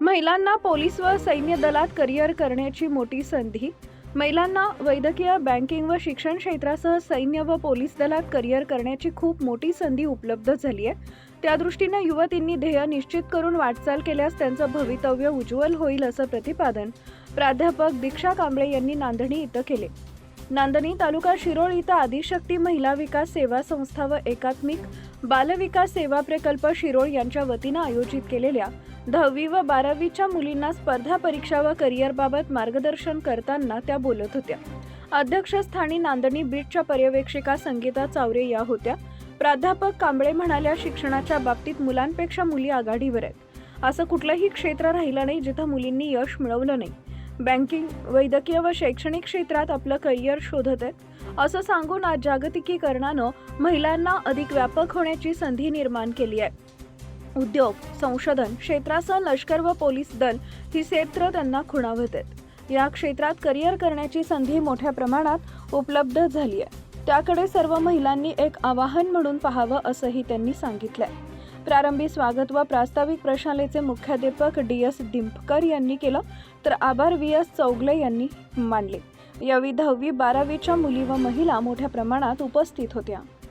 महिलांना पोलीस व सैन्य दलात करिअर करण्याची मोठी संधी. महिलांना वैद्यकीय बँकिंग व शिक्षण क्षेत्रासह सैन्य व पोलीस दलात करिअर करण्याची खूप मोठी संधी उपलब्ध झाली आहे. त्या दृष्टीनं युवतींनी ध्येय निश्चित करून वाटचाल केल्यास त्यांचं भवितव्य उज्ज्वल होईल असं प्रतिपादन प्राध्यापक दीक्षा कांबळे यांनी नांदणी इथं केले. नांदणी तालुका शिरोळ इथं आदिशक्ती महिला विकास सेवा संस्था व एकात्मिक बालविकास सेवा प्रकल्प शिरोळ यांच्या वतीनं आयोजित केलेल्या दहावी व बारावीच्या मुलींना स्पर्धा परीक्षा व करिअरबाबत मार्गदर्शन करताना त्या बोलत होत्या. अध्यक्षस्थानी नांदणी बीटच्या पर्यवेक्षिका संगीता चावरे या होत्या. प्राध्यापक कांबळे म्हणाल्या शिक्षणाच्या बाबतीत मुलांपेक्षा मुली आघाडीवर आहेत. असं कुठलंही क्षेत्र राहिलं नाही जिथं मुलींनी यश मिळवलं नाही. बँकिंग वैद्यकीय व शैक्षणिक क्षेत्रात आपलं करिअर शोधत आहेत. असं सांगून आज जागतिकीकरणानं महिलांना अधिक व्यापक होण्याची संधी निर्माण केली आहे. उद्योग संशोधन क्षेत्रासह लष्कर व पोलीस दल ही क्षेत्र त्यांना खुणावत आहेत. या क्षेत्रात करिअर करण्याची संधी मोठ्या प्रमाणात उपलब्ध झाली आहे. त्याकडे सर्व महिलांनी एक आवाहन म्हणून पाहावं असंही त्यांनी सांगितलंय. प्रारंभी स्वागत व प्रास्ताविक प्रशालेचे मुख्याध्यापक डी एस डिंपकर यांनी केलं तर आभार व्ही एस चौगले यांनी मांडले यावेळी दहावी बारावीच्या मुली व महिला मोठ्या प्रमाणात उपस्थित होत्या.